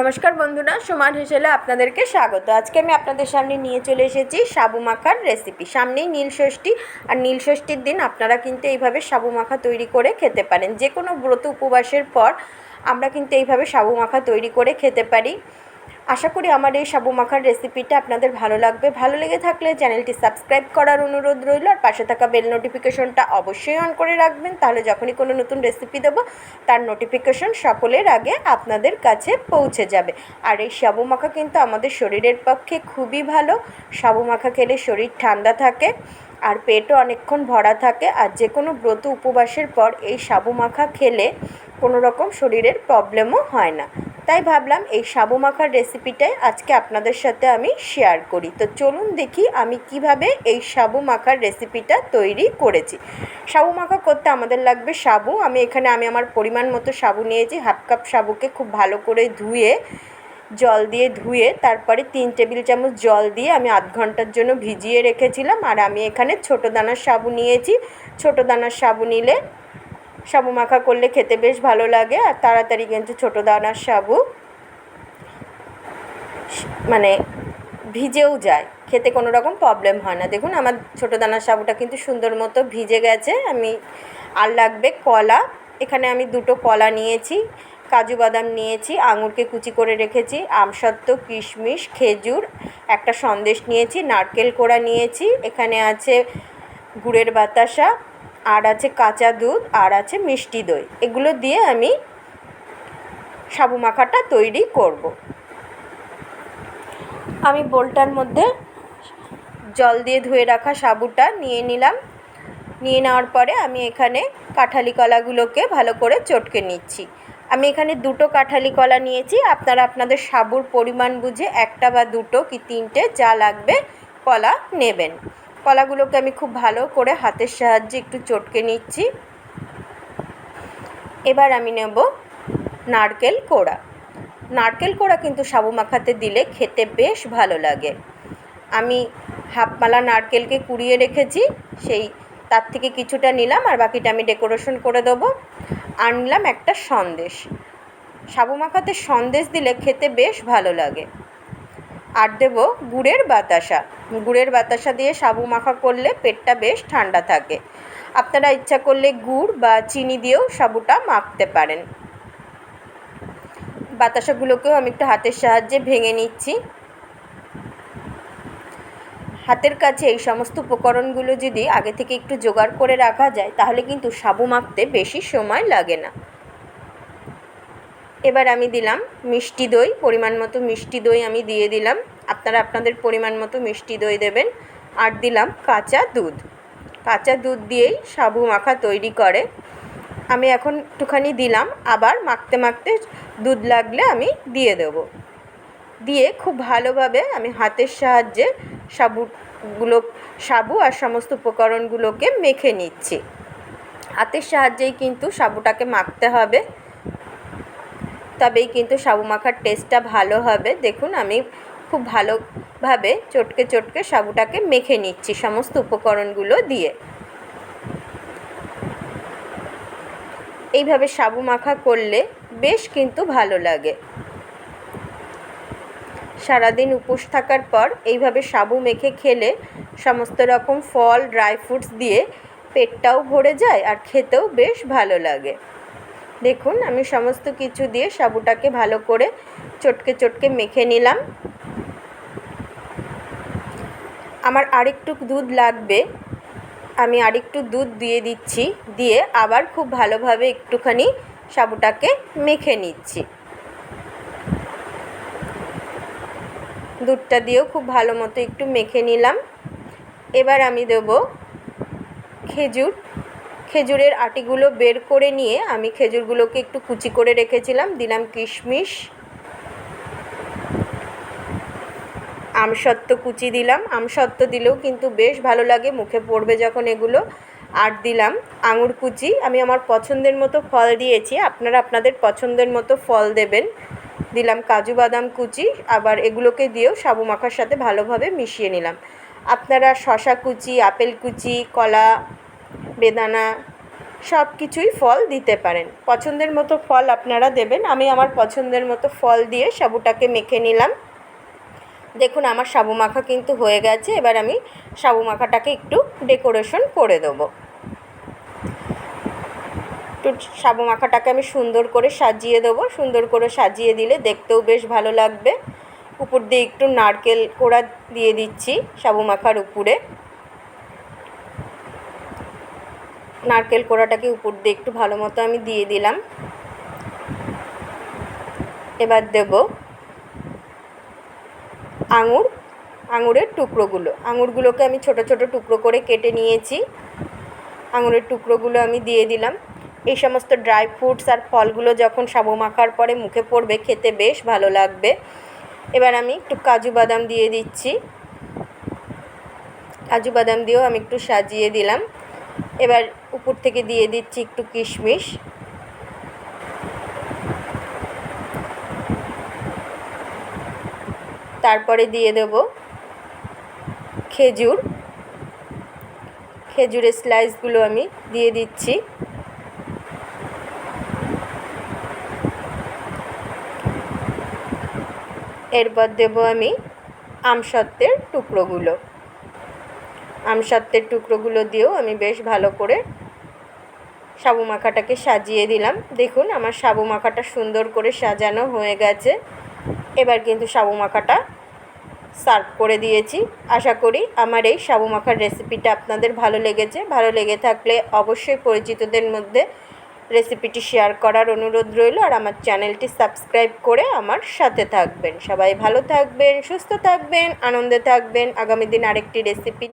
নমস্কার বন্ধুরা, সমান হেসেলে আপনাদেরকে স্বাগত। আজকে আমি আপনাদের সামনে নিয়ে চলে এসেছি সাবু মাখার রেসিপি সামনেই নীল ষষ্ঠী, আর নীল ষষ্ঠীর দিন আপনারা কিন্তু এইভাবে সাবু মাখা তৈরি করে খেতে পারেন। যে কোনো ব্রত উপবাসের পর আমরা কিন্তু এইভাবে সাবু মাখা তৈরি করে খেতে পারি। আশা করি আমার এই সাবু মাখার রেসিপিটা আপনাদের ভালো লাগবে। ভালো লেগে থাকলে চ্যানেলটি সাবস্ক্রাইব করার অনুরোধ রইল, আর পাশে থাকা বেল নোটিফিকেশনটা অবশ্যই অন করে রাখবেন, তাহলে যখনই কোনো নতুন রেসিপি দেবো, তার নোটিফিকেশন সকলের আগে আপনাদের কাছে পৌঁছে যাবে। আর এই সাবু মাখা কিন্তু আমাদের শরীরের পক্ষে খুবই ভালো। সাবু মাখা খেলে শরীর ঠান্ডা থাকে, আর পেটও অনেকক্ষণ ভরা থাকে, আর যে কোনো ব্রত উপবাসের পর এই সাবু মাখা খেলে কোনো রকম শরীরের প্রবলেমও হয় না। তাই ভাবলাম এই সাবু মাখার রেসিপিটাই আজকে আপনাদের সাথে আমি শেয়ার করি। তো চলুন দেখি আমি কীভাবে এই সাবু মাখার রেসিপিটা তৈরি করেছি। সাবু মাখা করতে আমাদের লাগবে সাবু। আমি এখানে, আমি আমার পরিমাণ মতো সাবু নিয়েছি। হাফ কাপ সাবুকে খুব ভালো করে ধুয়ে, জল দিয়ে ধুয়ে, তারপরে তিন টেবিল চামচ জল দিয়ে আমি আধ ঘণ্টার জন্য ভিজিয়ে রেখেছিলাম। আর আমি এখানে ছোটো দানার সাবু নিয়েছি। ছোটো দানার সাবু নিলে সাবু মাখা করলে খেতে বেশ ভালো লাগে, আর তাড়াতাড়ি কিন্তু ছোটো দানার সাবু মানে ভিজেও যায়, খেতে কোনো রকম প্রবলেম হয় না। দেখুন, আমার ছোটো দানার সাবুটা কিন্তু সুন্দর মতো ভিজে গেছে, আমি, আর লাগবে কলা, এখানে আমি দুটো কলা নিয়েছি, কাজু বাদাম নিয়েছি, আঙুরকে কুচি করে রেখেছি, আমসত্ত্ব, কিশমিশ, খেজুর, একটা সন্দেশ নিয়েছি, নারকেল কোড়া নিয়েছি, এখানে আছে গুড়ের বাতাসা আর আছে কাঁচা দুধ, আর আছে মিষ্টি দই। এগুলো দিয়ে আমি সাবু মাখাটা তৈরি করব। আমি বোলটার মধ্যে জল দিয়ে ধুয়ে রাখা সাবুটা নিয়ে নিলাম। নিয়ে নেওয়ার পরে আমি এখানে কাঁঠালি কলাগুলোকে ভালো করে চটকে নিচ্ছি। আমি এখানে দুটো কাঁঠালি কলা নিয়েছি। আপনারা আপনাদের সাবুর পরিমাণ বুঝে একটা বা দুটো কি তিনটে যা লাগবে কলা নেবেন। কলাগুলোকে আমি খুব ভালো করে হাতের সাহায্যে একটু চটকে নিচ্ছি। এবার আমি নেব নারকেল কোড়া। নারকেল কোড়া কিন্তু সাবু মাখাতে দিলে খেতে বেশ ভালো লাগে। আমি হাফমালা নারকেলকে কুড়িয়ে রেখেছি, সেই তার থেকে কিছুটা নিলাম আর বাকিটা আমি ডেকোরেশন করে দেবো। আর নিলাম একটা সন্দেশ। সাবু মাখাতে সন্দেশ দিলে খেতে বেশ ভালো লাগে। আর দেবো গুড়ের বাতাসা। গুড়ের বাতাসা দিয়ে সাবু মাখা করলে পেটটা বেশ ঠান্ডা থাকে। আপনারা ইচ্ছা করলে গুড় বা চিনি দিয়েও সাবুটা মাখতে পারেন। বাতাসাগুলোকেও আমি একটু হাতের সাহায্যে ভেঙে নিচ্ছি। হাতের কাছে এই সমস্ত উপকরণগুলো যদি আগে থেকে একটু জোগাড় করে রাখা যায়, তাহলে কিন্তু সাবু মাখতে বেশি সময় লাগে না। এবার আমি দিলাম মিষ্টি দই, পরিমাণ মতো মিষ্টি দই আমি দিয়ে দিলাম। আপনারা আপনাদের পরিমাণ মতো মিষ্টি দই দেবেন। আর দিলাম কাঁচা দুধ। কাঁচা দুধ দিয়েই সাবু মাখা তৈরি করে। আমি এখন একটুখানি দিলাম, আবার মাখতে মাখতে দুধ লাগলে আমি দিয়ে দেবো। দিয়ে খুব ভালোভাবে আমি হাতের সাহায্যে সাবুগুলো, সাবু আর সমস্ত উপকরণগুলোকে মেখে নিচ্ছি। হাতের সাহায্যেই কিন্তু সাবুটাকে মাখতে হবে। তবেই কিন্তু সাবু মাখার টেস্টটা ভালো হবে। দেখুন, আমি খুব ভালোভাবে চটকে চটকে সাবুটাকে মেখে নিচ্ছি সমস্ত উপকরণগুলো দিয়ে। এইভাবে সাবু মাখা করলে বেশ কিন্তু ভালো লাগে। সারাদিন উপোস থাকার পর এইভাবে সাবু মেখে খেলে সমস্ত রকম ফল ড্রাই ফ্রুটস দিয়ে পেটটাও ভরে যায় আর খেতেও বেশ ভালো লাগে। দেখুন, আমি সমস্ত কিছু দিয়ে সাবুটাকে ভালো করে চটকে চটকে মেখে নিলাম। আমার আরেকটু দুধ লাগবে, আমি আরেকটু দুধ দিয়ে দিচ্ছি, দিয়ে আবার খুব ভালোভাবে একটুখানি সাবুটাকে মেখে নিচ্ছি। দুধটা দিয়েও খুব ভালো মতো একটু মেখে নিলাম। এবার আমি দেব খেজুর। খেজুরের আটিগুলো বের করে নিয়ে আমি খেজুরগুলোকে একটু কুচি করে রেখেছিলাম। দিলাম কিশমিশ, আমসত্ত্ব কুচি দিলাম। আমসত্ত্ব দিলেও কিন্তু বেশ ভালো লাগে, মুখে পড়বে যখন এগুলো। আর দিলাম আঙুর কুচি। আমি আমার পছন্দের মতো ফল দিয়েছি। আপনারা আপনাদের পছন্দের মতো ফল দেবেন। দিলাম কাজু বাদাম কুচি। আবার এগুলোকে দিয়েও সাবু মাখার সাথে ভালোভাবে মিশিয়ে নিলাম। আপনারা শশা কুচি, আপেল কুচি, কলা বেদানা সব কিছুই ফল দিতে পারেন। পছন্দের মতো ফল আপনারা দেবেন। আমি আমার পছন্দের মতো ফল দিয়ে সাবুটাকে মেখে নিলাম। দেখুন, আমার সাবু মাখা কিন্তু হয়ে গেছে। এবার আমি সাবু মাখাটাকে একটু ডেকোরেশন করে দেবো। একটু সাবু মাখাটাকে আমি সুন্দর করে সাজিয়ে দেবো। সুন্দর করে সাজিয়ে দিলে দেখতেও বেশ ভালো লাগবে। উপর দিয়ে একটু নারকেল কোড়া দিয়ে দিচ্ছি সাবু মাখার উপরে। নারকেল কোড়াটাকে উপর দিয়ে একটু ভালো মতো আমি দিয়ে দিলাম। এবার দেব আঙুর, আঙুরের টুকরোগুলো। আঙুরগুলোকে আমি ছোট ছোট টুকরো করে কেটে নিয়েছি। আঙুরের টুকরোগুলো আমি দিয়ে দিলাম। এই সমস্ত ড্রাই ফ্রুটস আর ফলগুলো যখন সাবু মাখার পরে মুখে পড়বে, খেতে বেশ ভালো লাগবে। এবার আমি একটু কাজু বাদাম দিয়ে দিচ্ছি। কাজু বাদাম দিয়েও আমি একটু সাজিয়ে দিলাম। এবার উপর থেকে দিয়ে দিচ্ছি একটু কিশমিশ। তারপরে দিয়ে দেব খেজুর। খেজুরের স্লাইসগুলো আমি দিয়ে দিচ্ছি। এরপর দেবো আমি আমসত্ত্বের টুকরোগুলো। আমসত্ত্বের টুকরোগুলো দিয়েও আমি বেশ ভালো করে সাবু মাখাটাকে সাজিয়ে দিলাম। দেখুন, আমার সাবু মাখাটা সুন্দর করে সাজানো হয়ে গেছে। এবার কিন্তু সাবু মাখাটা সার্ভ করে দিয়েছি। আশা করি আমার এই সাবু মাখার রেসিপিটা আপনাদের ভালো লেগেছে। ভালো লেগে থাকলে অবশ্যই পরিচিতদের মধ্যে রেসিপিটি শেয়ার করার অনুরোধ রইল আর আমার চ্যানেলটি সাবস্ক্রাইব করে আমার সাথে থাকবেন। সবাই ভালো থাকবেন, সুস্থ থাকবেন, আনন্দে থাকবেন। আগামী দিন আরেকটি রেসিপি